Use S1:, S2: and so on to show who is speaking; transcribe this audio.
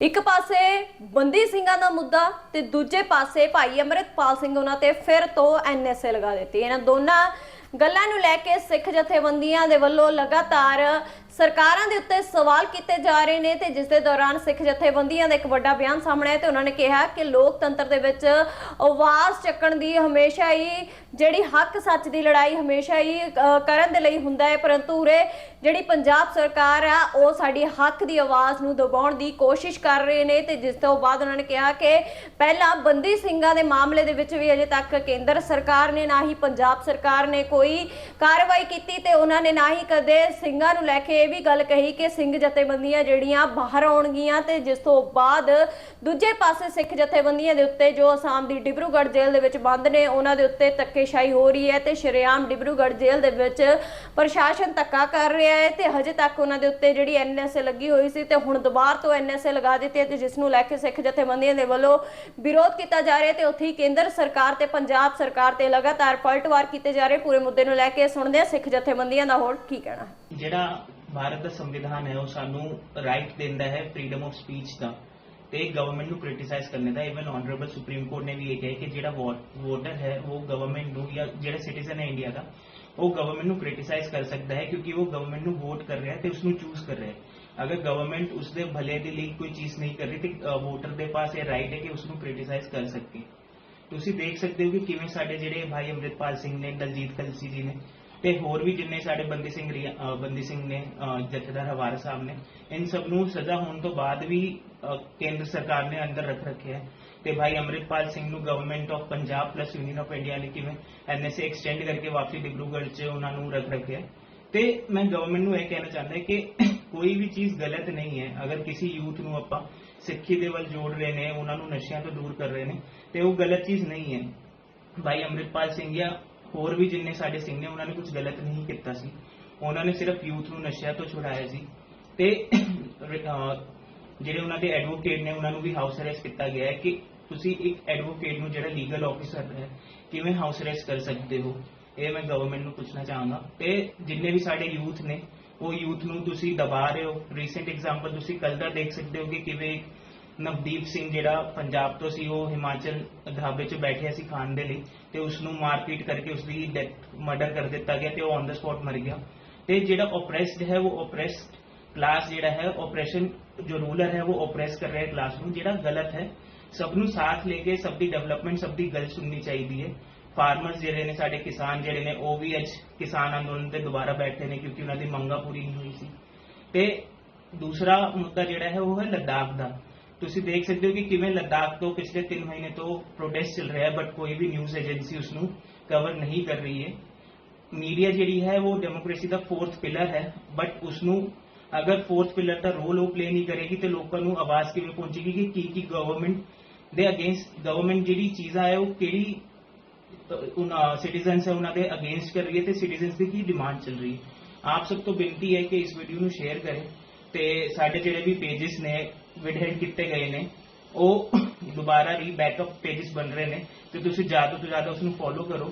S1: ਇੱਕ ਪਾਸੇ ਬੰਦੀ ਸਿੰਘਾਂ ਦਾ ਮੁੱਦਾ ਤੇ ਦੂਜੇ ਪਾਸੇ ਭਾਈ ਅਮਰਿਤਪਾਲ ਸਿੰਘ ਉਹਨਾਂ ਤੇ ਫਿਰ ਤੋਂ ਐਨਐਸਏ ਲਗਾ ਦਿੱਤੀ। ਇਹਨਾਂ ਦੋਨਾਂ ਗੱਲਾਂ ਨੂੰ ਲੈ ਕੇ ਸਿੱਖ ਜਥੇਬੰਦੀਆਂ ਦੇ ਵੱਲੋਂ ਲਗਾਤਾਰ ਸਰਕਾਰਾਂ ਦੇ ਉੱਤੇ ਸਵਾਲ ਕੀਤੇ ਜਾ ਰਹੇ ਨੇ ਤੇ ਜਿਸ ਦੇ ਦੌਰਾਨ ਸਿੱਖ ਜਥੇਬੰਦੀਆਂ ਦਾ ਇੱਕ ਵੱਡਾ ਬਿਆਨ ਸਾਹਮਣੇ ਆਇਆ ਤੇ ਉਹਨਾਂ ਨੇ ਕਿਹਾ ਕਿ ਲੋਕਤੰਤਰ ਦੇ ਵਿੱਚ ਆਵਾਜ਼ ਚੱਕਣ ਦੀ ਹਮੇਸ਼ਾ ਹੀ ਜਿਹੜੀ ਹੱਕ ਸੱਚ ਦੀ ਲੜਾਈ ਹਮੇਸ਼ਾ ਹੀ ਕਰਨ ਦੇ ਲਈ ਹੁੰਦਾ ਹੈ। ਪਰੰਤੂ ਉਰੇ ਜਿਹੜੀ ਪੰਜਾਬ ਸਰਕਾਰ ਆ, ਉਹ ਸਾਡੀ ਹੱਕ ਦੀ ਆਵਾਜ਼ ਨੂੰ ਦਬਾਉਣ ਦੀ ਕੋਸ਼ਿਸ਼ ਕਰ ਰਹੇ ਨੇ ਤੇ ਜਿਸ ਤੋਂ ਬਾਅਦ ਉਹਨਾਂ ਨੇ ਕਿਹਾ ਕਿ ਪਹਿਲਾਂ ਬੰਦੀ ਸਿੰਘਾਂ ਦੇ ਮਾਮਲੇ ਦੇ ਵਿੱਚ ਵੀ ਅਜੇ ਤੱਕ ਕੇਂਦਰ ਸਰਕਾਰ ਨੇ ਨਾ ਹੀ ਪੰਜਾਬ ਸਰਕਾਰ ਨੇ ਕੋਈ ਕਾਰਵਾਈ ਕੀਤੀ ਤੇ ਉਹਨਾਂ ਨੇ ਨਾ ਹੀ ਕਦੇ ਸਿੰਘਾਂ ਨੂੰ ਲੈ ਕੇ ਇਹ ਵੀ ਗੱਲ ਕਹੀ ਕਿ ਸਿੰਘ ਜਥੇਬੰਦੀਆਂ ਜਿਹੜੀਆਂ ਬਾਹਰ ਆਉਣਗੀਆਂ ਤੇ ਜਿਸ ਤੋਂ ਬਾਅਦ ਦੂਜੇ ਪਾਸੇ ਸਿੱਖ ਜਥੇਬੰਦੀਆਂ ਦੇ ਉੱਤੇ ਜੋ ਅਸਾਮ ਦੀ ਡਿਬਰੂਗੜ੍ਹ ਜੇਲ੍ਹ ਦੇ ਵਿੱਚ ਬੰਦ ਨੇ, ਉਹਨਾਂ ਦੇ ਉੱਤੇ ਧੱਕੇਸ਼ਾਹੀ ਹੋ ਰਹੀ ਹੈ ਤੇ ਸ਼ਰੇਆਮ ਡਿਬਰੂਗੜ੍ਹ ਜੇਲ੍ਹ ਦੇ ਵਿੱਚ ਪ੍ਰਸ਼ਾਸਨ ਧੱਕਾ ਕਰ ਰਿਹਾ ਹੈ ਤੇ ਹਜੇ ਤੱਕ ਉਹਨਾਂ ਦੇ ਉੱਤੇ ਜਿਹੜੀ ਐਨਐਸਏ ਲੱਗੀ ਹੋਈ ਸੀ ਤੇ ਹੁਣ ਦੁਬਾਰ ਤੋਂ ਐਨਐਸਏ ਲਗਾ ਦਿੱਤੀ ਹੈ ਤੇ ਜਿਸ ਨੂੰ ਲੈ ਕੇ ਸਿੱਖ ਜਥੇਬੰਦੀਆਂ ਦੇ ਵੱਲੋਂ ਵਿਰੋਧ ਕੀਤਾ ਜਾ ਰਿਹਾ ਤੇ ਉੱਥੇ ਕੇਂਦਰ ਸਰਕਾਰ ਤੇ ਪੰਜਾਬ ਸਰਕਾਰ ਤੇ ਲਗਾਤਾਰ ਪਲਟਵਾਰ ਕੀਤੇ ਜਾ ਰਹੇ ਪੂਰੇ ਮੁੱਦੇ ਨੂੰ ਲੈ ਕੇ ਸੁਣਦੇ ਹਾਂ ਸਿੱਖ ਜਥੇਬੰਦੀਆਂ ਦਾ ਹੋਰ ਕੀ ਕਹਿਣਾ
S2: ਜਿਹੜਾ ਭਾਰਤ ਦਾ ਸੰਵਿਧਾਨ ਹੈ, ਉਹ ਸਾਨੂੰ ਰਾਈਟ ਦਿੰਦਾ ਹੈ ਫਰੀडम ਆਫ ਸਪੀਚ ਦਾ ਤੇ ਗਵਰਨਮੈਂਟ ਨੂੰ ਕ੍ਰਿਟਿਸਾਈਜ਼ ਕਰਨ ਦਾ। ਇਵਨ ਆਨਰੇਬਲ ਸੁਪਰੀਮ ਕੋਰਟ ਨੇ ਵੀ ਇਹ ਕਿਹਾ ਕਿ ਜਿਹੜਾ ਵੋਟਰ ਹੈ, ਉਹ ਗਵਰਨਮੈਂਟ ਨੂੰ ਜਾਂ ਜਿਹੜਾ ਸਿਟੀਜ਼ਨ ਹੈ ਇੰਡੀਆ ਦਾ, ਉਹ ਗਵਰਨਮੈਂਟ ਨੂੰ ਕ੍ਰਿਟਿਸਾਈਜ਼ ਕਰ ਸਕਦਾ ਹੈ ਕਿਉਂਕਿ ਉਹ ਗਵਰਨਮੈਂਟ ਨੂੰ ਵੋਟ ਕਰ ਰਿਹਾ ਹੈ ਤੇ ਉਸ ਨੂੰ ਚੂਜ਼ ਕਰ ਰਿਹਾ ਹੈ। ਅਗਰ ਗਵਰਨਮੈਂਟ ਉਸ ਦੇ ਭਲੇ ਦੇ ਲਈ ਕੋਈ ਚੀਜ਼ ਨਹੀਂ ਕਰ ਰਹੀ ਤੇ ਵੋਟਰ ਦੇ ਪਾਸ ਇਹ ਰਾਈਟ ਹੈ ਕਿ ਉਸ ਨੂੰ ਕ੍ਰਿਟਿਸਾਈਜ਼ ਕਰ ਸਕੇ। ਤੁਸੀਂ ਦੇਖ ਸਕਦੇ ਹੋ ਕਿ ਕਿਵੇਂ ਸਾਡੇ ਜਿਹੜੇ ਭਾਈ ਅੰਮ੍ਰਿਤਪਾਲ ਸਿੰਘ ਨੇ, ਦਲਜੀਤ ਕਲਸੀ ਜੀ ਨੇ ਤੇ ਹੋਰ ਵੀ ਜਿੰਨੇ ਸਾਡੇ ਬੰਦੀ ਸਿੰਘ ਰਿਆ- ਅਹ ਬੰਦੀ ਸਿੰਘ ਨੇ, ਅਹ ਜਥੇਦਾਰ ਹਵਾਰਾ ਸਾਹਿਬ ਨੇ, ਇਨ ਸਭ ਨੂੰ ਸਜ਼ਾ ਹੋਣ ਤੋਂ ਬਾਅਦ ਵੀ, ਅਹ ਕੇਂਦਰ ਸਰਕਾਰ ਨੇ ਅੰਦਰ ਰੱਖ ਰੱਖਿਆ ਹੈ। ਤੇ ਭਾਈ ਅੰਮ੍ਰਿਤਪਾਲ ਸਿੰਘ ਨੂੰ government of Punjab plus union of India ਨੇ ਕਿਵੇਂ ਐਨਐਸਏ ਐਕਸਟੈਂਡ ਕਰਕੇ ਵਾਪਸੀ ਡਿਬਰੂਗੜ੍ਹ 'ਚ ਉਹਨਾਂ ਨੂੰ ਰੱਖ ਰੱਖਿਆ ਹੈ। ਤੇ ਮੈਂ ਗਵਰਨਮੈਂਟ ਨੂੰ ਇਹ ਕਹਿਣਾ ਚਾਹੁੰਦਾ ਕਿ ਕੋਈ ਵੀ ਚੀਜ਼ ਗਲਤ ਨਹੀਂ ਹੈ। ਅਗਰ ਕਿਸੇ ਯੂਥ ਨੂੰ ਆਪਾਂ ਸਿੱਖੀ ਦੇ ਵੱਲ ਜੋੜ ਰਹੇ ਨੇ, ਉਹਨਾਂ ਨੂੰ ਨਸ਼ਿਆਂ ਤੋਂ ਦੂਰ ਕਰ ਰਹੇ ਨੇ, ਤੇ ਉਹ ਗਲਤ ਚੀਜ਼ ਨਹੀਂ ਹੈ। ਭਾਈ ਅੰਮ੍ਰਿਤਪਾਲ ਸਿੰਘ ਜਾਂ ਹੋਰ ਵੀ ਜਿੰਨੇ ਸਾਡੇ ਸਿੰਘ ਨੇ ਉਹਨਾਂ ਨੇ ਕੁਝ ਗਲਤ ਨਹੀਂ ਕੀਤਾ ਸੀ। ਉਹਨਾਂ ਨੇ ਸਿਰਫ ਯੂਥ ਨੂੰ ਨਸ਼ਿਆਂ ਤੋਂ ਛੁਡਾਇਆ ਸੀ। ਤੇ ਜਿਹੜੇ ਉਹਨਾਂ ਦੇ ਐਡਵੋਕੇਟ ਨੇ, ਉਹਨਾਂ ਨੂੰ ਵੀ ਹਾਊਸ ਅਰੈਸਟ ਕੀਤਾ ਗਿਆ ਹੈ ਕਿ ਤੁਸੀਂ ਇੱਕ ਐਡਵੋਕੇਟ ਨੂੰ ਜਿਹੜਾ ਲੀਗਲ ਆਫੀਸਰ ਹੈ, ਕਿਵੇਂ ਹਾਊਸ ਅਰੈਸਟ ਕਰ ਸਕਦੇ ਹੋ? ਇਹ ਮੈਂ ਗਵਰਨਮੈਂਟ ਨੂੰ ਪੁੱਛਣਾ ਚਾਹਾਂਗਾ। ਤੇ ਜਿੰਨੇ ਵੀ ਸਾਡੇ ਯੂਥ ਨੇ, ਉਹ ਯੂਥ ਨੂੰ ਤੁਸੀਂ ਦਬਾ ਰਹੇ ਹੋ। ਰੀਸੈਂਟ ਐਗਜ਼ਾਮਪਲ ਤੁਸੀਂ ਕੱਲ ਦਾ ਦੇਖ ਸਕਦੇ ਹੋ ਕਿ ਕਿਵੇਂ ਨਵਦੀਪ ਸਿੰਘ ਜਿਹੜਾ ਪੰਜਾਬ ਤੋਂ ਸੀ, ਉਹ ਹਿਮਾਚਲ ਢਾਬੇ 'ਚ ਬੈਠਿਆ ਸੀ ਖਾਣ ਦੇ ਲਈ ਤੇ ਉਸ ਨੂੰ ਮਾਰਪੀਟ ਕਰਕੇ ਉਸ ਦੀ ਡੈਥ ਮਰਡਰ ਕਰ ਦਿੱਤਾ ਗਿਆ ਤੇ ਉਹ ਔਨ ਦਾ ਸਪੌਟ ਮਰ ਗਿਆ। ਤੇ ਜਿਹੜਾ ਓਪਰੈਸਡ ਹੈ, ਉਹ ਓਪਰੈਸਡ ਕਲਾਸ ਜਿਹੜਾ ਹੈ ਆਪਰੇਸ਼ਨ ਜੋ ਰੂਲਰ ਹੈ, ਉਹ ਓਪਰੈਸ ਕਰ ਰਿਹਾ ਹੈ ਕਲਾਸ ਨੂੰ, ਜਿਹੜਾ ਗਲਤ ਹੈ, ਸਭ ਨੂੰ ਸਾਥ ਲੈ ਕੇ, ਸਭ ਦੀ ਡਿਵੈਲਪਮੈਂਟ ਸਭ ਦੀ ਗੱਲ ਸੁਣਨੀ ਚਾਹੀਦੀ ਹੈ। ਫਾਰਮਰਸ ਜਿਹੜੇ ਨੇ, ਸਾਡੇ ਕਿਸਾਨ ਜਿਹੜੇ ਨੇ, ਉਹ ਵੀ ਅੱਜ ਕਿਸਾਨ ਅੰਦੋਲਨ ਤੇ ਦੁਬਾਰਾ ਬੈਠੇ ਨੇ ਕਿਉਂਕਿ ਉਹਨਾਂ ਦੀ ਮੰਗਾਂ ਪੂਰੀ ਨਹੀਂ ਹੋਈ ਸੀ। ਤੇ ਦੂਸਰਾ ਮੁੱਦਾ ਜਿਹੜਾ ਹੈ, ਉਹ ਹੈ ਲਦਾਖ ਦਾ। ਤੁਸੀਂ ਦੇਖ ਸਕਦੇ ਹੋ ਕਿ ਕਿਵੇਂ ਲੱਦਾਖ ਤੋਂ ਪਿਛਲੇ 3 ਮਹੀਨੇ ਤੋਂ ਪ੍ਰੋਟੈਸਟ ਚੱਲ ਰਿਹਾ ਹੈ ਬਟ ਕੋਈ ਵੀ ਨਿਊਜ਼ ਏਜੰਸੀ ਉਸ ਨੂੰ ਕਵਰ ਨਹੀਂ ਕਰ ਰਹੀ ਹੈ। ਮੀਡੀਆ ਜਿਹੜੀ ਹੈ, ਉਹ ਡੈਮੋਕ੍ਰੇਸੀ ਦਾ ਫੋਰਥ ਪਿਲਰ ਹੈ ਬਟ ਉਸ ਨੂੰ ਅਗਰ ਫੋਰਥ ਪਿਲਰ ਦਾ ਰੋਲ ਉਹ ਪਲੇ ਨਹੀਂ ਕਰੇਗੀ, ਤੇ ਲੋਕਾਂ ਨੂੰ ਆਵਾਜ਼ ਕਿਵੇਂ ਪਹੁੰਚੇਗੀ ਕਿ ਕੀ ਕੀ ਗਵਰਨਮੈਂਟ ਦੇ ਅਗੇਂਸਟ ਗਵਰਨਮੈਂਟ ਜਿਹੜੀ ਚੀਜ਼ਾਂ ਹੈ ਉਹ ਕਿਹੜੀ ਉਹਨਾਂ ਸਿਟੀਜ਼ਨਸ ਹੈ ਉਹਨਾਂ ਦੇ ਅਗੇਂਸਟ ਕਰ ਰਹੀ ਹੈ, ਤੇ ਸਿਟੀਜ਼ਨਸ ਦੀ ਕੀ ਡਿਮਾਂਡ ਚੱਲ ਰਹੀ ਹੈ। ਆਪ ਸਭ ਤੋਂ ਬੇਨਤੀ ਹੈ ਕਿ ਇਸ ਵੀਡੀਓ ਨੂੰ ਸ਼ੇਅਰ ਕਰੇ, ਤੇ ਸਾਡੇ ਜਿਹੜੇ ਵੀ ਪੇजेस ਨੇ ਵਿਡਹੈਡ ਕੀਤੇ ਗਏ ਨੇ, ਉਹ ਦੁਬਾਰਾ ਰੀ ਬੈਕਅਪ ਪੇजेस ਬਣ ਰਹੇ ਨੇ, ਤੇ ਤੁਸੀਂ ਜ਼ਿਆਦਾ ਤੋਂ ਜ਼ਿਆਦਾ ਉਸ ਨੂੰ ਫੋਲੋ ਕਰੋ।